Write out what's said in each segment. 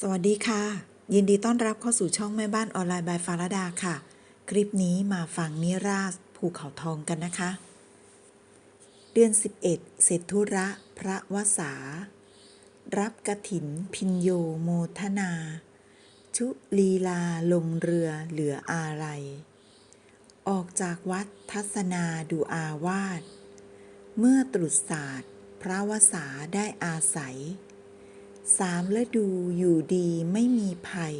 สวัสดีค่ะ ยินดีต้อนรับเข้าสู่ช่องแม่บ้านออนไลน์บายฟาราดาค่ะ คลิปนี้มาฟังนิราศภูเขาทองกันนะคะ เดือน 11 เศรษฐุระพระวสา รับกระถินพินโยโมทนา ชุลีลาลงเรือเหลืออาลัยออกจากวัดทัศนาดูอาวาส เมื่อตรุษศาสตร์ พระวสาได้อาศัย สามฤดูอยู่ดีไม่มีภัย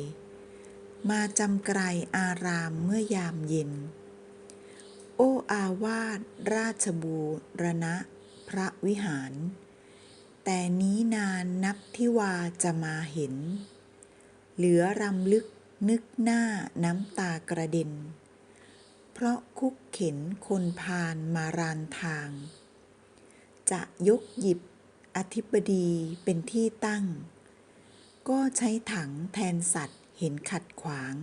มาจำไกลอารามเมื่อยามเย็น โอ้อาวาสราชบูรณะพระวิหาร แต่นี้นานนับที่วาจะมาเห็น เหลือรำลึกนึกหน้าน้ำตากระเด็น เพราะคุกเข็นคนพาลมารานทาง จะยกหยิบ อธิบดีเป็นที่ตั้ง ก็ใช้ถังแทนสัตว์เห็นขัดขวาง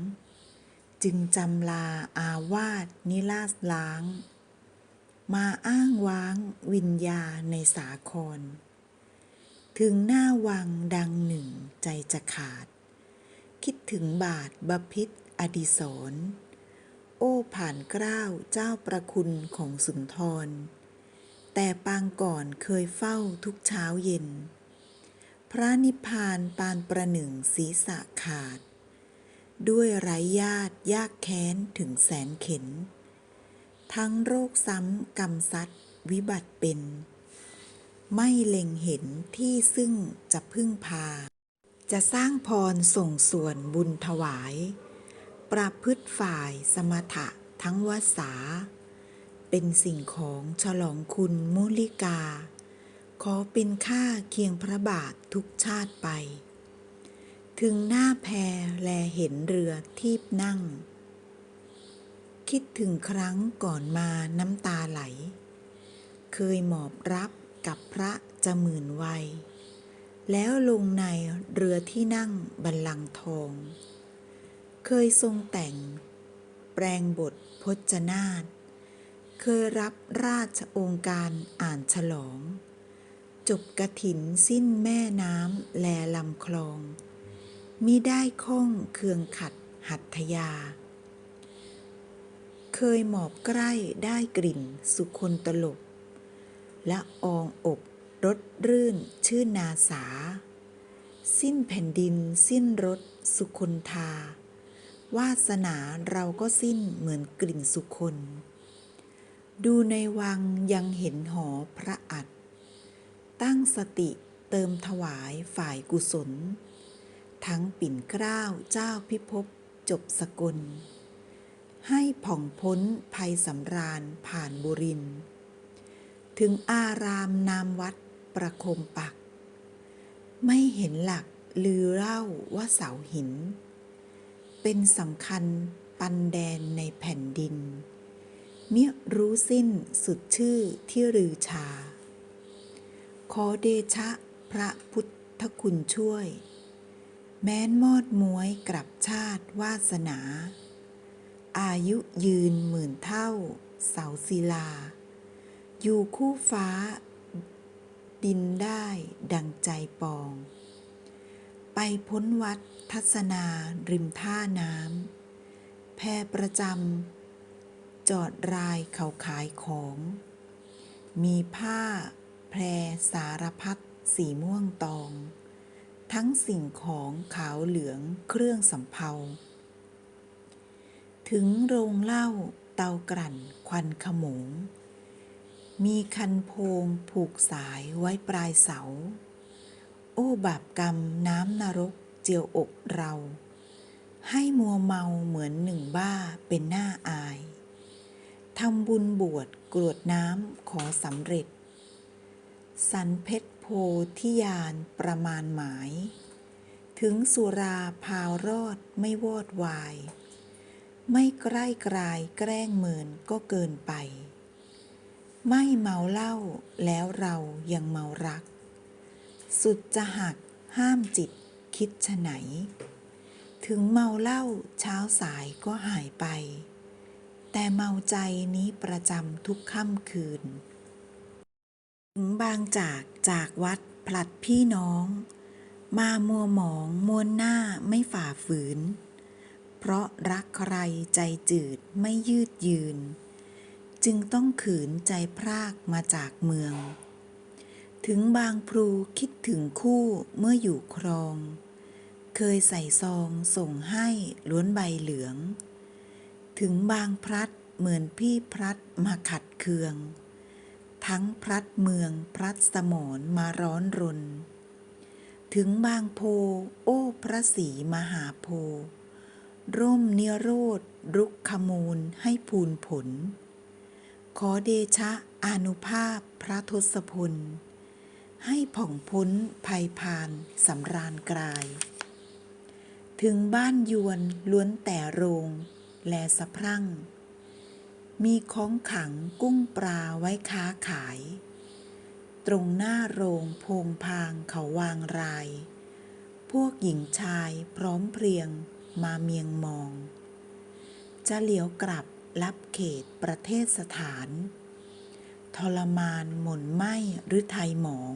จึงจำลาอาวาสนิราศล้าง มาอ้างว้างวิญญาในสาคร ถึงหน้าวังดังหนึ่งใจจะขาด คิดถึงบาทบพิษอดิศรโอ้ผ่านเกล้าเจ้าประคุณของสุนทร แต่ปางก่อนเคยเฝ้าทุกเช้าเย็น พระนิพพานปานประหนึ่งศีรษะขาด ด้วยไร้ญาติยากแค้นถึงแสนเข็น ทั้งโรคซ้ำกรรมซัดวิบัติเป็น ไม่เล็งเห็นที่ซึ่งจะพึ่งพา จะสร้างพรส่งส่วนบุญถวาย ประพฤติฝ่ายสมถะทั้งวาสา เป็นสิ่งของฉลองคุณมุลิกา ขอเป็นค่าเคียงพระบาททุกชาติไป ถึงหน้าแพแลเห็นเรือทีบนั่ง คิดถึงครั้งก่อนมาน้ำตาไหล เคยหมอบรับกับพระจะหมื่นวัย แล้วลงในเรือที่นั่งบัลลังก์ทอง เคยทรงแต่ง แปลงบทพจนาฏ เคยรับราชองค์การอ่านฉลอง จบกระถินสิ้นแม่น้ำแลลำคลอง มิได้ข้องเคืองขัดหัตถยา เคยหมอบใกล้ได้กลิ่นสุคนตลบ และอองอบรสรื่นชื่นนาสา สิ้นแผ่นดินสิ้นรสสุคนทา วาสนาเราก็สิ้นเหมือนกลิ่นสุคน ดูในวังยังเห็นหอพระอัฏฐตั้งสติเติมถวายฝ่ายกุศล ทั้งปิ่นเกล้าเจ้าพิภพจบสกลให้ผ่องพ้นภัยสำราญผ่านบุริน ถึงอารามนามวัดประคมปัก ไม่เห็นหลักลือเล่าว่าเสาหิน เป็นสำคัญปันแดนในแผ่นดิน เมิรู้สิ้นสุดชื่อที่รือ ชา ขอเดชะพระพุทธคุณช่วย แม้นมอดมวยกลับชาติวาสนา อายุยืนหมื่นเท่า เสาศิลา อยู่คู่ฟ้า ดินได้ดังใจปอง ไปพ้นวัดทัศนาริมท่าน้ำแพประจำ จอดรายเขาขายของ มีผ้า แพรสารพัดสีม่วงตอง ทั้งสิ่งของขาวเหลืองเครื่องสำเภา ถึงโรงเหล้าเตากลั่นควันขโมง มีคันโพงผูกสายไว้ปลายเสา โอ้บาปกรรมน้ำนรกเจียวอกเราให้มัวเมาเหมือนหนึ่งบ้าเป็นหน้าอาย ทำบุญบวชกรวดน้ำขอสำเร็จ สันเพชรโพธิยานประมาณหมาย ถึงสุราพาวรอดไม่วอดวาย ไม่ใกล้กลายแกล้งเมินก็เกินไป ไม่เมาเหล้าแล้วเรายังเมารัก สุดจะหักห้ามจิตคิดฉะไหน ถึงเมาเหล้าเช้าสายก็หายไป แต่เมาใจนี้ประจำทุกค่ำคืน ถึงบางจากจากวัดผลัดพี่น้อง มามัวหมองมวนหน้าไม่ฝ่าฝืน เพราะรักใครใจจืดไม่ยืดยืน จึงต้องขืนใจพรากมาจากเมือง ถึงบางพลูคิดถึงคู่เมื่ออยู่ครอง เคยใส่ซองส่งให้ล้วนใบเหลือง ถึงบางพลัดเหมือนพี่พลัดมาขัดเคือง ทั้งพลัดเมืองพลัดสมรมาร้อนรน ถึงบางโพ โอ้พระศรีมหาโพ ร่มเนโรธรุกขมูลให้พูนผล ขอเดชะอนุภาพพระทศพล ให้ผ่องพ้นภัยพานสำราญกลาย ถึงบ้านยวนล้วนแต่โรง แลสะพรั่ง มีของขังกุ้งปลาไว้ค้าขาย ตรงหน้าโรงโพงพางเขาวางราย พวกหญิงชายพร้อมเพรียงมาเมียงมอง จะเหลียวกลับรับเขตประเทศสถาน ทรมานหม่นไหมหรือไทยหมอง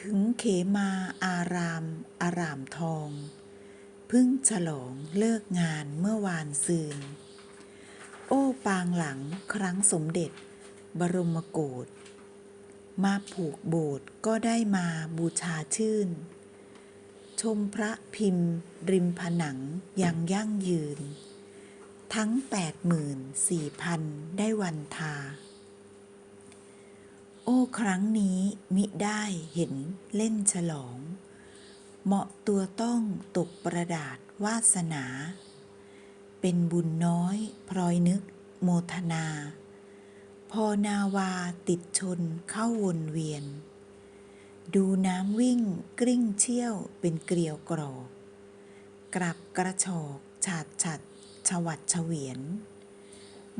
ถึงเขมาอารามอารามทอง พึ่งฉลองเลิกงานเมื่อวานซืน โอ้ปางหลังครั้งสมเด็จ บรมโกศมาผูกโบสถ์ก็ได้มาบูชาชื่น ชมพระพิมพ์ ริมผนังยังยั่งยืน ทั้งแปดหมื่นสี่พันได้วันทา โอ้ครั้งนี้มิได้เห็นเล่นฉลอง เหมาะตัวต้องตกประดาษวาสนา เป็นบุญน้อยพลอยนึกโมทนา พอนาวาติดชนเข้าวนเวียน ดูน้ำวิ่งกริ้งเชี่ยวเป็นเกลียวกรอกกลับกระชอกฉาดฉัดฉวัดเฉวียน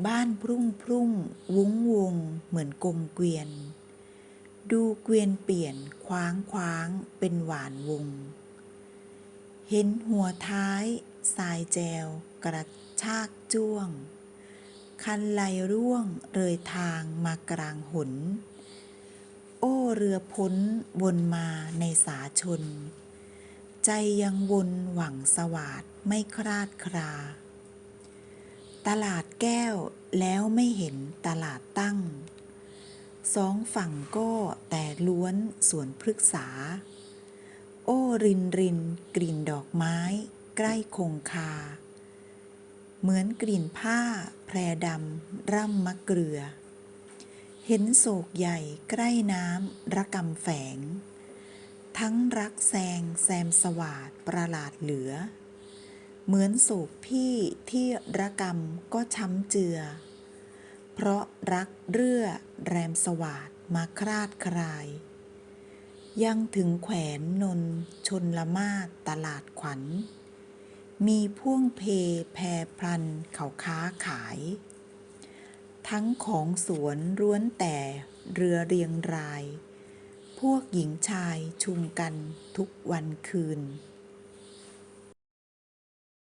บ้านพรุ่งพรุ่งวุ้งวงเหมือนกลมเกวียน ดูเกวียนเปลี่ยนคว้างคว้างเป็นหวานวง เห็นหัวท้ายสายแจวกระชากจ้วง คันไลร่วงเรยทางมากลางหน โอ้เรือพ้นวนมาในสาชน ใจยังวนหวังสวาดไม่คลาดคราตลาดแก้วแล้วไม่เห็นตลาดตั้ง สองฝั่งก็แต่ล้วนสวนพฤกษา โอ้รินรินกลิ่นดอกไม้ใกล้คงคา เหมือนกลิ่นผ้าแพรดำร่ำมะเกลือ เห็นโศกใหญ่ใกล้น้ำระกำแฝง ทั้งรักแซงแซมสวาดประหลาดเหลือ เหมือนโศกพี่ที่ระกำก็ช้ำเจือ เพราะรักเรื่อแรมสวาดมาคราดคราย ยังถึงแขวนนนชนละมาดตลาดขวัญ มีพ่วงเพแพรพลันเขาค้าขาย ทั้งของสวนร้วนแต่เรือเรียงราย พวกหญิงชายชุมกันทุกวันคืน